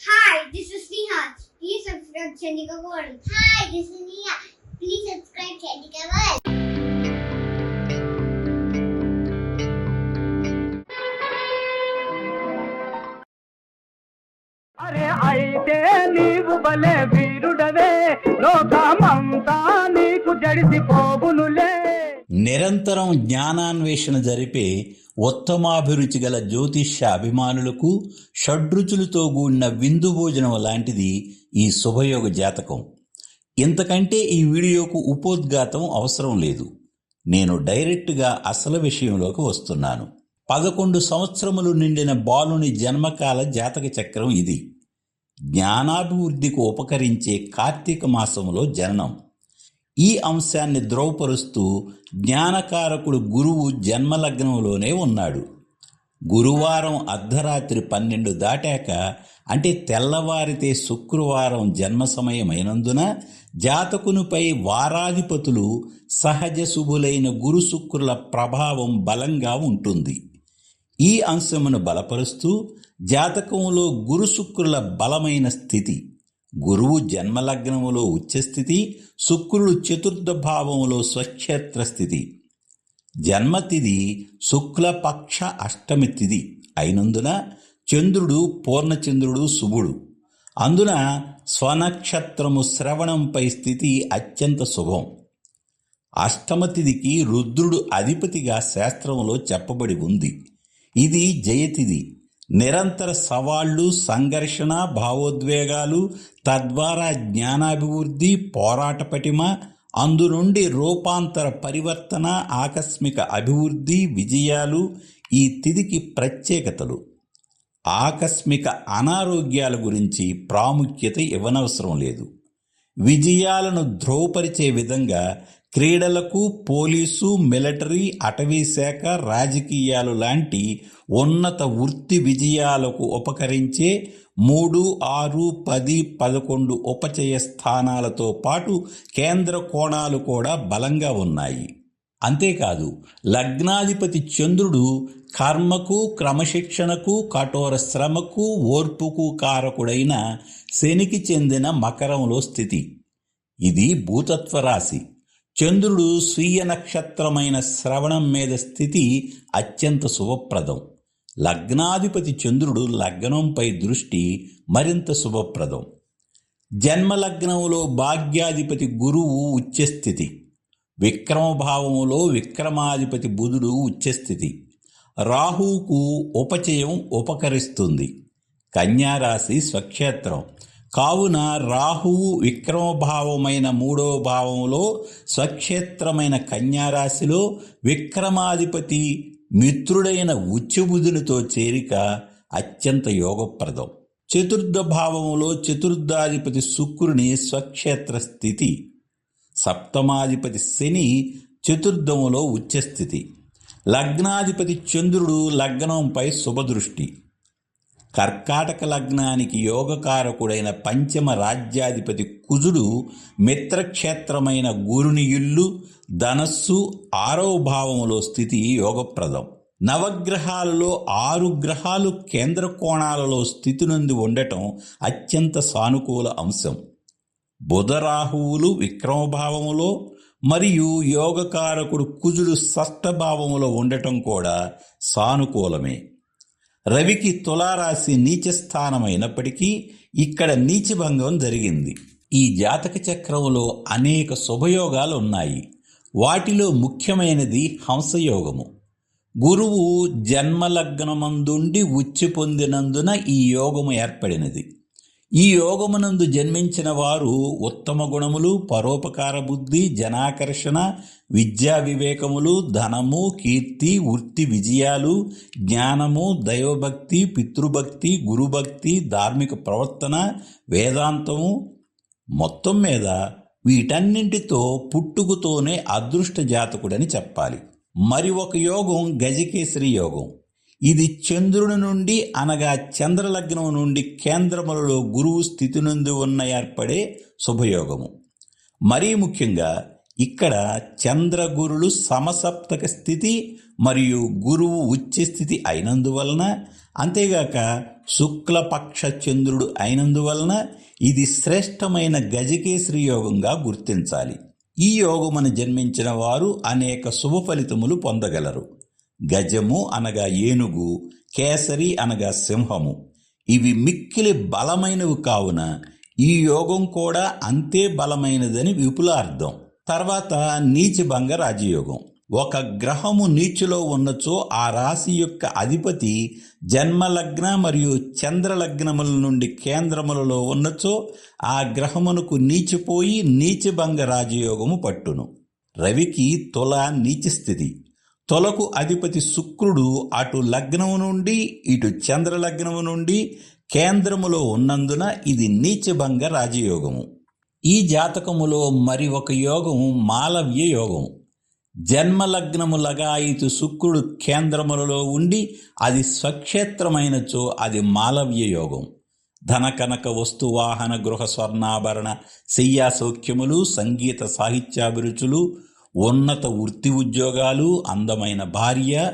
Hi, this is Neha. Please subscribe Chandika World. Hi, this is Neha. Please subscribe Chandika World. అరే అయితే నీవు బలే వీరుడవే లోకమంతా నీకు జడిసిపోవునులే నిరంతరం జ్ఞానాన్వేషణ జరిపే ఉత్తమాభిరుచి గల జ్యోతిష్య అభిమానులకు షడ్రుచులతో కూడిన విందు భోజనం లాంటిది ఈ శుభయోగ జాతకం. ఇంతకంటే ఈ వీడియోకు ఉపోద్ఘాతం అవసరం లేదు. నేను డైరెక్ట్గా అసలు విషయంలోకి వస్తున్నాను. పదకొండు సంవత్సరములు నిండిన బాలుని జన్మకాల జాతక చక్రం ఇది. జ్ఞానాభివృద్ధికి ఉపకరించే కార్తీక మాసంలో జననం. ఈ అంశాన్ని ద్రోవపరుస్తూ జ్ఞానకారకుడు గురువు జన్మలగ్నంలోనే ఉన్నాడు. గురువారం అర్ధరాత్రి పన్నెండు దాటాక అంటే తెల్లవారితే శుక్రవారం జన్మ సమయమైనందున జాతకునిపై వారాధిపతులు సహజ శుభులైన గురు శుక్రుల ప్రభావం బలంగా ఉంటుంది. ఈ అంశమును బలపరుస్తూ జాతకంలో గురు శుక్రుల బలమైన స్థితి గురువు జన్మలగ్నములో ఉచ్చస్థితి శుక్రుడు చతుర్థ భావములో స్వక్షేత్ర స్థితి జన్మతిథి శుక్లపక్ష అష్టమి తిథి అయినందున చంద్రుడు పూర్ణచంద్రుడు శుభుడు. అందున స్వనక్షత్రము శ్రవణంపై స్థితి అత్యంత శుభం. అష్టమతిథికి రుద్రుడు అధిపతిగా శాస్త్రంలో చెప్పబడి ఉంది. ఇది జయతిథి. నిరంతర సవాళ్ళు సంఘర్షణ భావోద్వేగాలు తద్వారా జ్ఞానాభివృద్ధి పోరాట పటిమ అందు నుండి రూపాంతర పరివర్తన ఆకస్మిక అభివృద్ధి విజయాలు ఈ తిథికి ప్రత్యేకతలు. ఆకస్మిక అనారోగ్యాల గురించి ప్రాముఖ్యత ఇవ్వనవసరం లేదు. విజయాలను ధ్రువపరిచే విధంగా క్రీడలకు పోలీసు మిలిటరీ అటవీ శాఖ రాజకీయాలు లాంటి ఉన్నత వృత్తి విజయాలకు ఉపకరించే మూడు ఆరు పది పదకొండు ఉపచయ స్థానాలతో పాటు కేంద్ర కోణాలు కూడా బలంగా ఉన్నాయి. అంతేకాదు లగ్నాధిపతి చంద్రుడు కర్మకు క్రమశిక్షణకు కఠోర శ్రమకు ఓర్పుకు కారకుడైన శనికి చెందిన మకరంలో స్థితి. ఇది భూతత్వ రాశి. చంద్రుడు స్వీయ నక్షత్రమైన శ్రవణం మీద స్థితి అత్యంత శుభప్రదం. లగ్నాధిపతి చంద్రుడు లగ్నంపై దృష్టి మరింత శుభప్రదం. జన్మలగ్నంలో భాగ్యాధిపతి గురువు ఉచ్చస్థితి. విక్రమభావములో విక్రమాధిపతి బుధుడు ఉచ్చస్థితి. రాహువుకు ఉపచయం ఉపకరిస్తుంది. కన్యారాశి స్వక్షేత్రం. కావున రాహువు విక్రమభావమైన మూడవ భావంలో స్వక్షేత్రమైన కన్యారాశిలో విక్రమాధిపతి మిత్రుడైన ఉచ్చబుధునితో చేరిక అత్యంత యోగప్రదం. చతుర్థ భావములో చతుర్థాధిపతి శుక్రుని స్వక్షేత్ర స్థితి సప్తమాధిపతి శని చతుర్థములో ఉచ్చస్థితి. లగ్నాధిపతి చంద్రుడు లగ్నంపై శుభదృష్టి. కర్కాటక లగ్నానికి యోగకారకుడైన పంచమ రాజ్యాధిపతి కుజుడు మిత్రక్షేత్రమైన గురుని ఇల్లు ధనస్సు ఆరవ భావములో స్థితి యోగప్రదం. నవగ్రహాలలో ఆరు గ్రహాలు కేంద్ర కోణాలలో స్థితి నుండి ఉండటం అత్యంత సానుకూల అంశం. బుధరాహువులు విక్రమభావములో మరియు యోగకారకుడు కుజుడు షష్టభావములో ఉండటం కూడా సానుకూలమే. రవికి తులారాశి నీచస్థానమైనప్పటికీ ఇక్కడ నీచభంగం జరిగింది. ఈ జాతక చక్రంలో అనేక శుభయోగాలు ఉన్నాయి వాటిలో ముఖ్యమైనది హంసయోగము. గురువు జన్మలగ్నమందుండి ఉచ్చి పొందినందున ఈ యోగము ఏర్పడినది. ఈ యోగమునందు జన్మించిన వారు ఉత్తమ గుణములు పరోపకార బుద్ధి జనాకర్షణ విద్యా వివేకములు ధనము కీర్తి వృత్తి విజయాలు జ్ఞానము దైవభక్తి పితృభక్తి గురుభక్తి ధార్మిక ప్రవర్తన వేదాంతము మొత్తం మీద వీటన్నింటితో పుట్టుకుతోనే అదృష్ట జాతకుడని చెప్పాలి. మరి ఒక యోగం గజకేసరి యోగం. ఇది చంద్రుని నుండి అనగా చంద్రలగ్నం నుండి కేంద్రములలో గురువు స్థితి నుండి ఉన్న ఏర్పడే శుభయోగము. మరీ ముఖ్యంగా ఇక్కడ చంద్రగురులు సమసప్తక స్థితి మరియు గురువు ఉచ్చ స్థితి అయినందువలన అంతేగాక శుక్లపక్ష చంద్రుడు అయినందువలన ఇది శ్రేష్టమైన గజకేశ్రీ యోగంగా గుర్తించాలి. ఈ యోగమును జన్మించిన వారు అనేక శుభ ఫలితములు పొందగలరు. గజము అనగా ఏనుగు కేసరి అనగా సింహము. ఇవి మిక్కిలి బలమైనవి కావున ఈ యోగం కూడా అంతే బలమైనదని విపులార్థం. తర్వాత నీచభంగ రాజయోగం. ఒక గ్రహము నీచులో ఉన్నచో ఆ రాశి యొక్క అధిపతి జన్మలగ్న మరియు చంద్రలగ్నముల నుండి కేంద్రములలో ఉన్నచో ఆ గ్రహమునకు నీచిపోయి నీచభంగ రాజయోగము పట్టును. రవికి తుల నీచి స్థితి. తొలకు అధిపతి శుక్రుడు అటు లగ్నము నుండి ఇటు చంద్ర లగ్నము నుండి కేంద్రములో ఉన్నందున ఇది నీచభంగ రాజయోగము. ఈ జాతకములో మరి ఒక యోగము మాలవ్య యోగం జన్మలగ్నము లగాయితు శుక్రుడు కేంద్రములలో ఉండి అది స్వక్షేత్రమైనచో అది మాలవ్య యోగం ధన కనక వస్తు వాహన గృహ స్వర్ణాభరణ శయ్యా సౌఖ్యములు సంగీత సాహిత్యాభిరుచులు ఉన్నత వృత్తి ఉద్యోగాలు అందమైన భార్య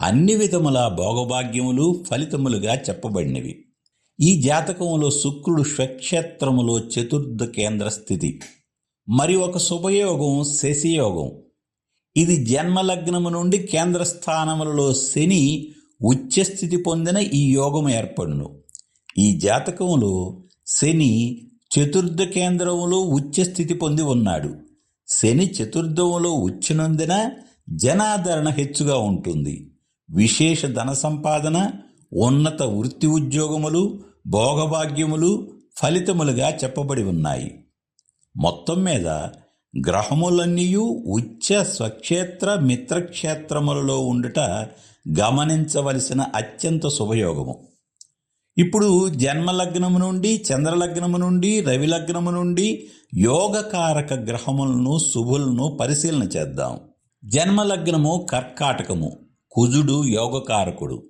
అన్ని విధముల భోగభాగ్యములు ఫలితములుగా చెప్పబడినవి. ఈ జాతకంలో శుక్రుడు స్వక్షేత్రములో చతుర్థ కేంద్ర స్థితి. మరి ఒక శుభయోగం శశియోగం. ఇది జన్మలగ్నము నుండి కేంద్ర స్థానములలో శని ఉచ్చస్థితి పొందిన ఈ యోగం ఏర్పడును. ఈ జాతకంలో శని చతుర్థ కేంద్రములో ఉచ్చస్థితి పొంది ఉన్నాడు. శని చతుర్థములో వచ్చినందున జనాదరణ హెచ్చుగా ఉంటుంది. విశేష ధన సంపాదన ఉన్నత వృత్తి ఉద్యోగములు భోగభాగ్యములు ఫలితములుగా చెప్పబడి ఉన్నాయి. మొత్తం మీద గ్రహములన్నీయు ఉచ్చ స్వక్షేత్ర మిత్రక్షేత్రములలో ఉండుట గమనించవలసిన అత్యంత శుభయోగము. ఇప్పుడు జన్మలగ్నము నుండి చంద్రలగ్నము నుండి రవిలగ్నము నుండి యోగకారక గ్రహములను శుభులను పరిశీలన చేద్దాం. జన్మలగ్నము కర్కాటకము కుజుడు యోగకారకుడు.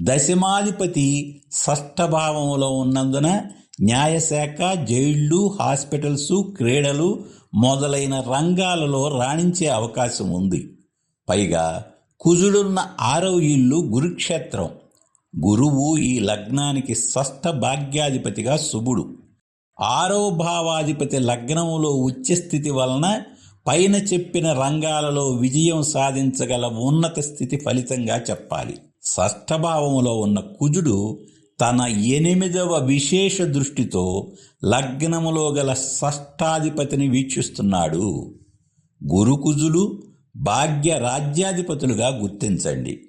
దశమాధిపతి షష్ఠభావములో ఉన్నందున న్యాయశాఖ జైళ్ళు హాస్పిటల్స్ క్రీడలు మొదలైన రంగాలలో రాణించే అవకాశం ఉంది పైగా కుజుడున్న ఆరవ ఇల్లు గురుక్షేత్రం. గురువు ఈ లగ్నానికి షష్ఠ భాగ్యాధిపతిగా శుభుడు. ఆరో భావాధిపతి లగ్నములో ఉచ్చస్థితి వలన పైన చెప్పిన రంగాలలో విజయం సాధించగల ఉన్నత స్థితి ఫలితంగా చెప్పాలి. షష్ఠభావములో ఉన్న కుజుడు తన ఎనిమిదవ విశేష దృష్టితో లగ్నములో గల షష్ఠాధిపతిని వీక్షిస్తున్నాడు. గురుకుజులు భాగ్య రాజ్యాధిపతులుగా గుర్తించండి.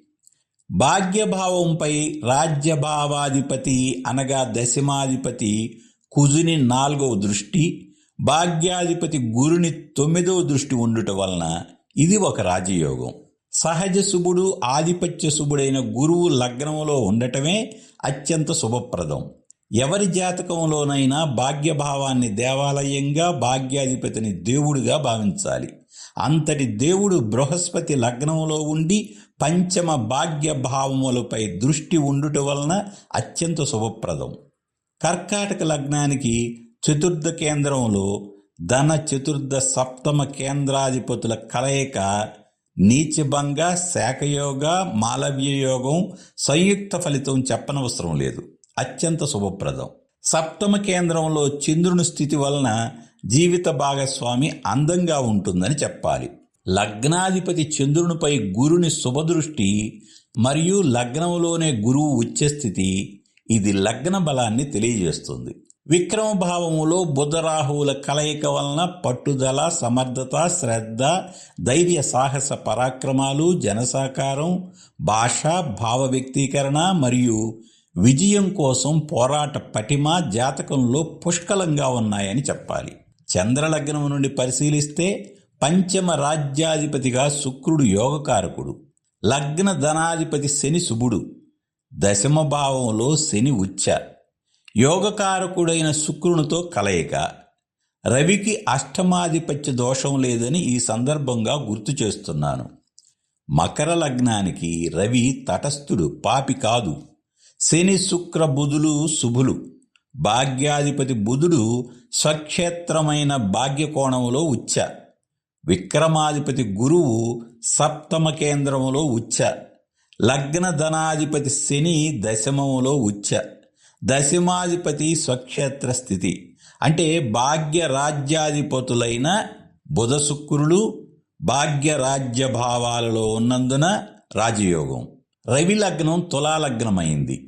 భాగ్యభావంపై రాజ్యభావాధిపతి అనగా దశమాధిపతి కుజుని నాలుగవ దృష్టి భాగ్యాధిపతి గురుని తొమ్మిదవ దృష్టి ఉండుట వలన ఇది ఒక రాజయోగం. సహజ శుభుడు ఆధిపత్య శుభుడైన గురువు లగ్నంలో ఉండటమే అత్యంత శుభప్రదం. ఎవరి జాతకంలోనైనా భాగ్యభావాన్ని దేవాలయంగా భాగ్యాధిపతిని దేవుడిగా భావించాలి. అంతటి దేవుడు బృహస్పతి లగ్నంలో ఉండి పంచమ భాగ్య భావములపై దృష్టి ఉండుట వలన అత్యంత శుభప్రదం. కర్కాటక లగ్నానికి చతుర్థ కేంద్రంలో ధన చతుర్థ సప్తమ కేంద్రాధిపతుల కలయిక నీచభంగ శాఖయోగ మాలవ్య యోగం సంయుక్త ఫలితం చెప్పనవసరం లేదు. అత్యంత శుభప్రదం. సప్తమ కేంద్రంలో చంద్రుని స్థితి వలన జీవిత భాగస్వామి అందంగా ఉంటుందని చెప్పాలి. లగ్నాధిపతి చంద్రునిపై గురుని శుభదృష్టి మరియు లగ్నములోనే గురువు ఉచ్చస్థితి ఇది లగ్న బలాన్ని తెలియజేస్తుంది. విక్రమ భావములో బుధరాహువుల కలయిక వలన పట్టుదల సమర్థత శ్రద్ధ ధైర్య సాహస పరాక్రమాలు జనసాకారం భాష భావ వ్యక్తీకరణ మరియు విజయం కోసం పోరాట పటిమ జాతకంలో పుష్కలంగా ఉన్నాయని చెప్పాలి. చంద్రలగ్నం నుండి పరిశీలిస్తే పంచమ రాజ్యాధిపతిగా శుక్రుడు యోగకారకుడు. లగ్న ధనాధిపతి శని శుభుడు. దశమ భావంలో శని ఉచ్చ. యోగకారకుడైన శుక్రునితో కలయిక. రవికి అష్టమాధిపత్య దోషం లేదని ఈ సందర్భంగా గుర్తు చేస్తున్నాను. మకర లగ్నానికి రవి తటస్థుడు పాపి కాదు. శని శుక్ర బుధులు శుభులు. భాగ్యాధిపతి బుధుడు స్వక్షేత్రమైన భాగ్యకోణంలో ఉచ్చ. విక్రమాధిపతి గురువు సప్తమ కేంద్రములో ఉచ్చ. లగ్న ధనాధిపతి శని దశమములో ఉచ్చ. దశమాధిపతి స్వక్షేత్ర స్థితి. అంటే భాగ్య రాజ్యాధిపతులైన బుధ శుక్రులు భాగ్య రాజ్య భావాలలో ఉన్నందున రాజయోగం. రవి లగ్నం తులాలగ్నమైంది.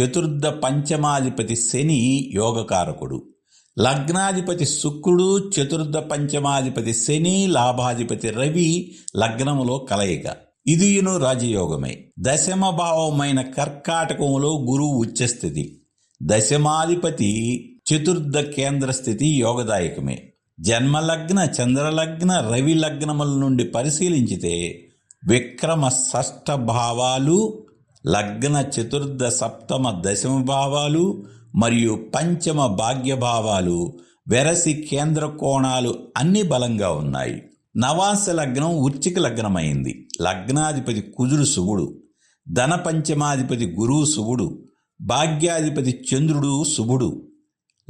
చతుర్థ పంచమాధిపతి శని యోగకారకుడు. లగ్నాధిపతి శుక్రుడు చతుర్థ పంచమాధిపతి శని లాభాధిపతి రవి లగ్నములో కలయిక. ఇదియును రాజయోగమే. దశమ భావమైన కర్కాటకములో గురువు ఉచ్చస్థితి. దశమాధిపతి చతుర్థ కేంద్ర స్థితి యోగదాయకమే. జన్మలగ్న చంద్రలగ్న రవి లగ్నముల నుండి పరిశీలించితే విక్రమ షష్ఠ భావాలు లగ్న చతుర్థ సప్తమ దశమ భావాలు మరియు పంచమ భాగ్యభావాలు వెరసి కేంద్ర కోణాలు అన్ని బలంగా ఉన్నాయి. నవాస లగ్నం ఉచ్చిక లగ్నమైంది. లగ్నాధిపతి కుజుడు శుభుడు. ధన పంచమాధిపతి గురువు శుభుడు. భాగ్యాధిపతి చంద్రుడు శుభుడు.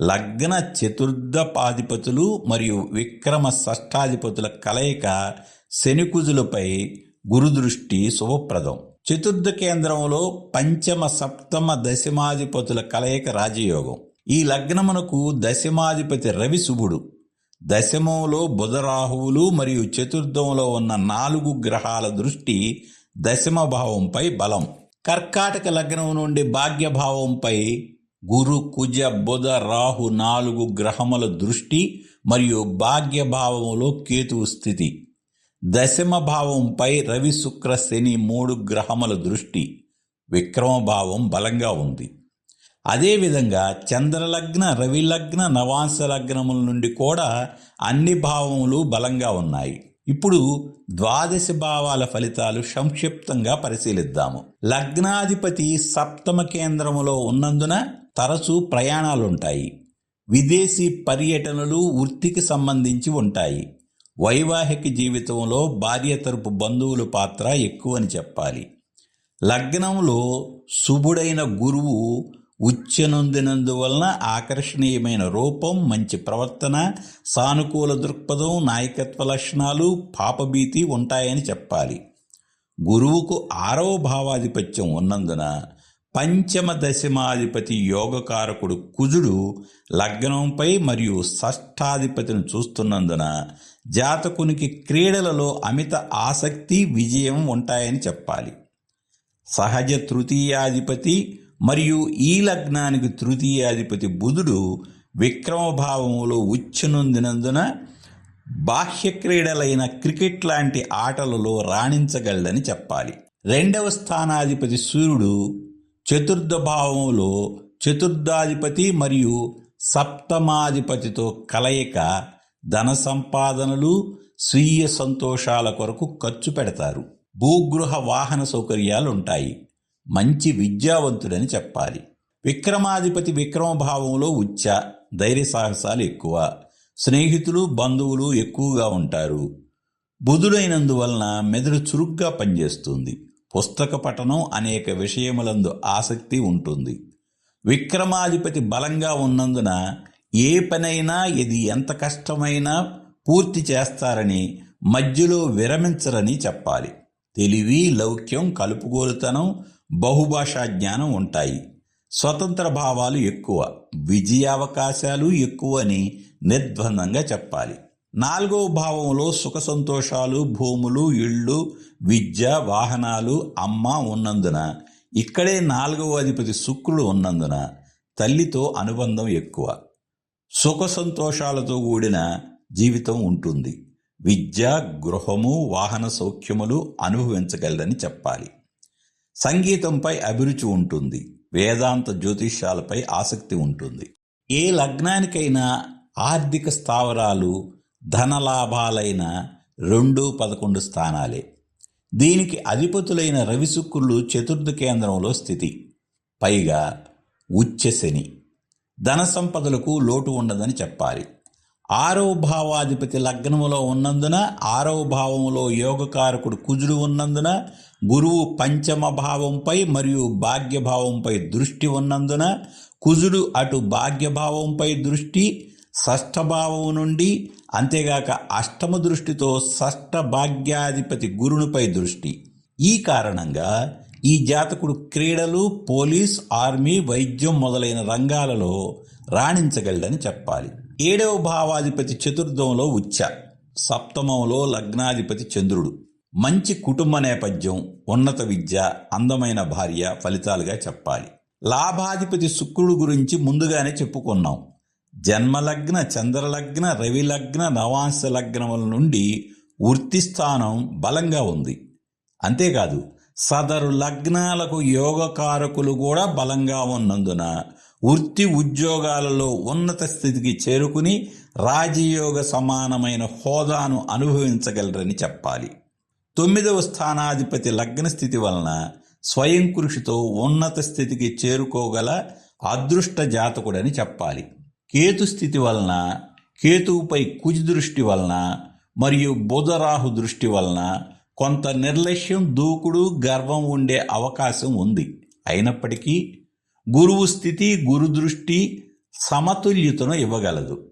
లగ్న చతుర్థపాధిపతులు మరియు విక్రమ షష్టాధిపతుల కలయిక శనికుజులపై గురుదృష్టి శుభప్రదం. చతుర్థ కేంద్రంలో పంచమ సప్తమ దశమాధిపతుల కలయిక రాజయోగం. ఈ లగ్నమునకు దశమాధిపతి రవి శుభుడు. దశమంలో బుధరాహువులు మరియు చతుర్థంలో ఉన్న నాలుగు గ్రహాల దృష్టి దశమ భావంపై బలం. కర్కాటక లగ్నం నుండి భాగ్యభావంపై గురు కుజ బుధ రాహు నాలుగు గ్రహముల దృష్టి మరియు భాగ్యభావములో కేతువు స్థితి. దశమ భావంపై రవి శుక్ర శని మూడు గ్రహముల దృష్టి విక్రమ భావం బలంగా ఉంది. అదేవిధంగా చంద్రలగ్న రవిలగ్న నవాంశ లగ్నముల నుండి కూడా అన్ని భావములు బలంగా ఉన్నాయి. ఇప్పుడు ద్వాదశ భావాల ఫలితాలు సంక్షిప్తంగా పరిశీలిద్దాము. లగ్నాధిపతి సప్తమ కేంద్రములో ఉన్నందున తరచూ ప్రయాణాలుంటాయి. విదేశీ పర్యటనలు వృత్తికి సంబంధించి ఉంటాయి. వైవాహిక జీవితంలో భార్య తరపు బంధువుల పాత్ర ఎక్కువని చెప్పాలి. లగ్నంలో శుభుడైన గురువు ఉచ్చనొందినందువలన ఆకర్షణీయమైన రూపం మంచి ప్రవర్తన సానుకూల దృక్పథం నాయకత్వ లక్షణాలు పాపభీతి ఉంటాయని చెప్పాలి. గురువుకు ఆరవ భావాధిపత్యం ఉన్నందున పంచమ దశమాధిపతి యోగకారకుడు కుజుడు లగ్నంపై మరియు షష్ఠాధిపతిని చూస్తున్నందున జాతకునికి క్రీడలలో అమిత ఆసక్తి విజయం ఉంటాయని చెప్పాలి. సహజ తృతీయాధిపతి మరియు ఈ లగ్నానికి తృతీయాధిపతి బుధుడు విక్రమభావములో ఉచ్చనొందినందున బాహ్య క్రీడలైన క్రికెట్ లాంటి ఆటలలో రాణించగలడని చెప్పాలి. రెండవ స్థానాధిపతి సూర్యుడు చతుర్థ భావములో చతుర్థాధిపతి మరియు సప్తమాధిపతితో కలయిక ధన సంపాదనలు స్వీయ సంతోషాల కొరకు ఖర్చు పెడతారు. భూగృహ వాహన సౌకర్యాలు ఉంటాయి మంచి విద్యావంతుడని చెప్పాలి. విక్రమాధిపతి విక్రమభావంలో ఉచ్చ ధైర్య సాహసాలు ఎక్కువ. స్నేహితులు బంధువులు ఎక్కువగా ఉంటారు. బుధుడైనందువలన మెదడు చురుగ్గా పనిచేస్తుంది. పుస్తక పఠనం అనేక విషయములందు ఆసక్తి ఉంటుంది. విక్రమాధిపతి బలంగా ఉన్నందున ఏ పనైనా ఇది ఎంత కష్టమైనా పూర్తి చేస్తారని మధ్యలో విరమించరని చెప్పాలి. తెలివి లౌక్యం కలుపుగోలుతనం బహుభాషా జ్ఞానం ఉంటాయి. స్వతంత్ర భావాలు ఎక్కువ విజయావకాశాలు ఎక్కువ అని నిర్ద్వందంగా చెప్పాలి. నాలుగవ భావంలో సుఖ సంతోషాలు భూములు ఇళ్ళు విద్య వాహనాలు అమ్మ ఉన్నందున ఇక్కడే నాలుగవ అధిపతి శుక్రుడు ఉన్నందున తల్లితో అనుబంధం ఎక్కువ. సుఖ సంతోషాలతో కూడిన జీవితం ఉంటుంది. విద్య గృహము వాహన సౌఖ్యములు అనుభవించగలరని చెప్పాలి. సంగీతంపై అభిరుచి ఉంటుంది. వేదాంత జ్యోతిష్యాలపై ఆసక్తి ఉంటుంది. ఏ లగ్నానికైనా ఆర్థిక స్థావరాలు ధనలాభాలైన రెండు పదకొండు స్థానాలే. దీనికి అధిపతులైన రవిశుక్రులు చతుర్థ కేంద్రంలో స్థితి. పైగా ఉచ్చశని ధన సంపదలకు లోటు ఉండదని చెప్పాలి. ఆరవ భావాధిపతి లగ్నములో ఉన్నందున ఆరవ భావములో యోగకారకుడు కుజుడు ఉన్నందున గురువు పంచమ భావంపై మరియు భాగ్యభావంపై దృష్టి ఉన్నందున కుజుడు అటు భాగ్యభావంపై దృష్టి షష్ఠభావం నుండి అంతేగాక అష్టమ దృష్టితో షష్ట భాగ్యాధిపతి గురునిపై దృష్టి. ఈ కారణంగా ఈ జాతకుడు క్రీడలు పోలీస్ ఆర్మీ వైద్యం మొదలైన రంగాలలో రాణించగలడని చెప్పాలి. ఏడవ భావాధిపతి చతుర్థంలో ఉచ్చ సప్తమంలో లగ్నాధిపతి చంద్రుడు. మంచి కుటుంబ నేపథ్యం ఉన్నత విద్య అందమైన భార్య ఫలితాలుగా చెప్పాలి. లాభాధిపతి శుక్రుడు గురించి ముందుగానే చెప్పుకున్నాం. జన్మలగ్న చంద్రలగ్న రవిలగ్న నవాంశ లగ్నముల నుండి వృత్తి స్థానం బలంగా ఉంది. అంతేకాదు సదరు లగ్నాలకు యోగకారకులు కూడా బలంగా ఉన్నందున వృత్తి ఉద్యోగాలలో ఉన్నత స్థితికి చేరుకుని రాజయోగ సమానమైన హోదాను అనుభవించగలరని చెప్పాలి. తొమ్మిదవ స్థానాధిపతి లగ్న స్థితి వలన స్వయం కృషితో ఉన్నత స్థితికి చేరుకోగల అదృష్ట జాతకుడని చెప్పాలి. కేతు స్థితి వలన కేతువుపై కుజి దృష్టి వలన మరియు బుధరాహు దృష్టి వలన కొంత నిర్లక్ష్యం దూకుడు గర్వం ఉండే అవకాశం ఉంది. అయినప్పటికీ గురువు స్థితి గురు దృష్టి సమతుల్యతను ఇవ్వగలదు.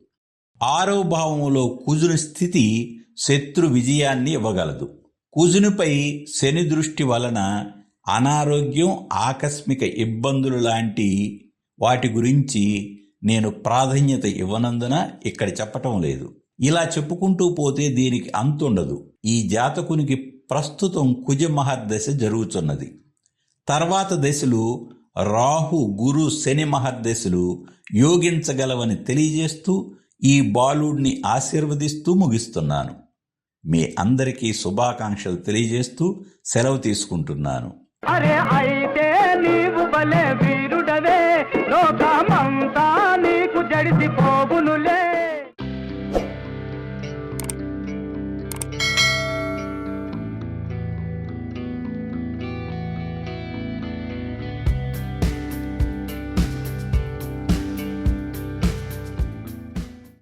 ఆరో భావములో కుజుని స్థితి శత్రు విజయాన్ని ఇవ్వగలదు. కుజునిపై శని దృష్టి వలన అనారోగ్యం ఆకస్మిక ఇబ్బందులు లాంటి వాటి గురించి నేను ప్రాధాన్యత ఇవ్వనందున ఇక్కడ చెప్పటం లేదు. ఇలా చెప్పుకుంటూ పోతే దీనికి అంతుండదు. ఈ జాతకునికి ప్రస్తుతం కుజ మహర్దశ జరుగుతున్నది. తర్వాత దశలు రాహు గురు శని మహర్దశలు యోగించగలవని తెలియజేస్తూ ఈ బాలుడిని ఆశీర్వదిస్తూ ముగిస్తున్నాను. మీ అందరికీ శుభాకాంక్షలు తెలియజేస్తూ సెలవు తీసుకుంటున్నాను. అరే అయితే నీవు భలే